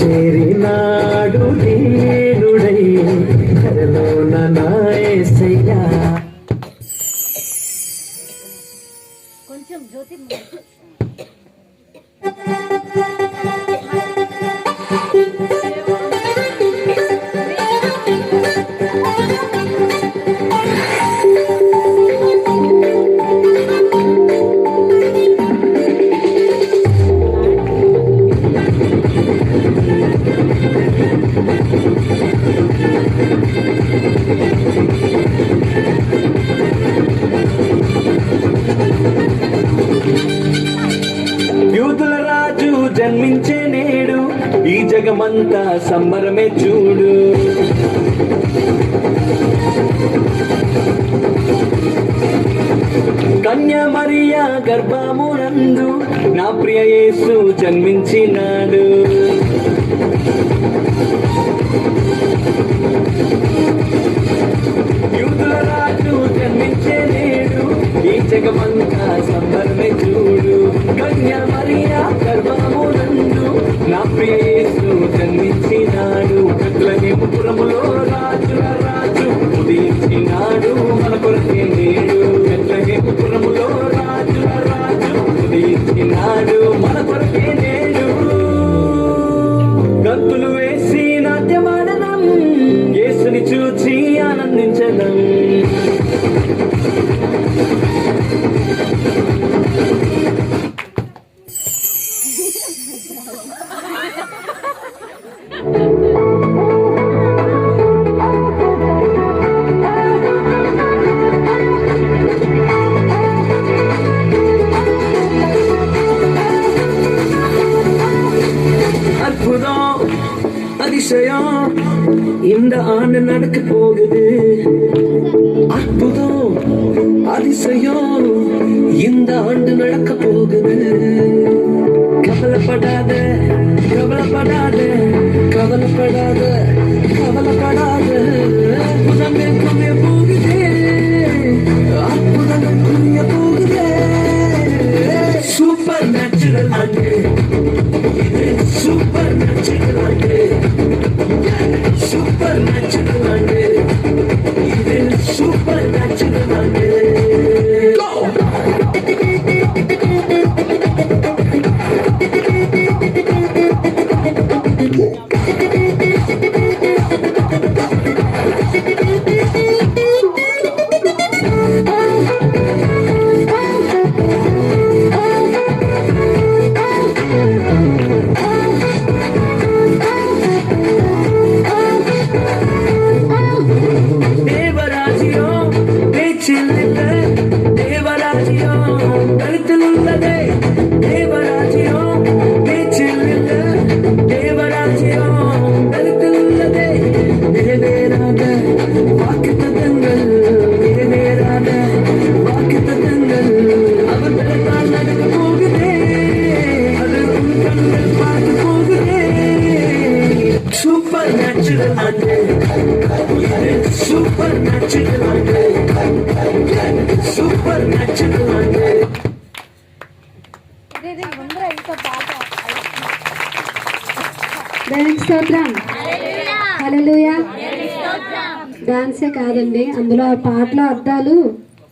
చేరినాడు దీనుడై కరలోన నాయసయ్యా కొంచెం జ్యోతి జగమంతా సంబరమే చూడు. కన్యమరియా గర్భమునందు నా ప్రియ యేసు జన్మించినాడు. స్వర్గములో రాజుల రాజు ఉదయించినాడు మన కొరకే నేడు ఎట్లగేపురములో రాజుల రాజు ఉదయించినాడు మన కొరకే నేడు గంతులు వేసి నాట్యమాడనం యేసుని చూచి ఆనందించడం Thank you. விஷயம் இந்த ஆண்டு நடக்க போகுது. அற்புதம் அதிசயம் இந்த ஆண்டு நடக்க போகுது. கவலைப்படாத கவலைப்படாத கவலைப்படாத கவலைப்படாத. அற்புதமே புரிய போகுதே. அற்புதங்கள் புரிய போகுதே. சூப்பர் நேச்சுரல் ஆண்டு. சூப்பர் நேச்சுரல் ஆண்டு. superman సూపర్ న్యాచురల్ అంటే సూపర్ న్యాచురల్ అంటే సూపర్ న్యాచురల్ అంటే దేవునికి స్తోత్రం హలలుయా డాన్సే కాదండి అందులో ఆ పాటల అర్థాలు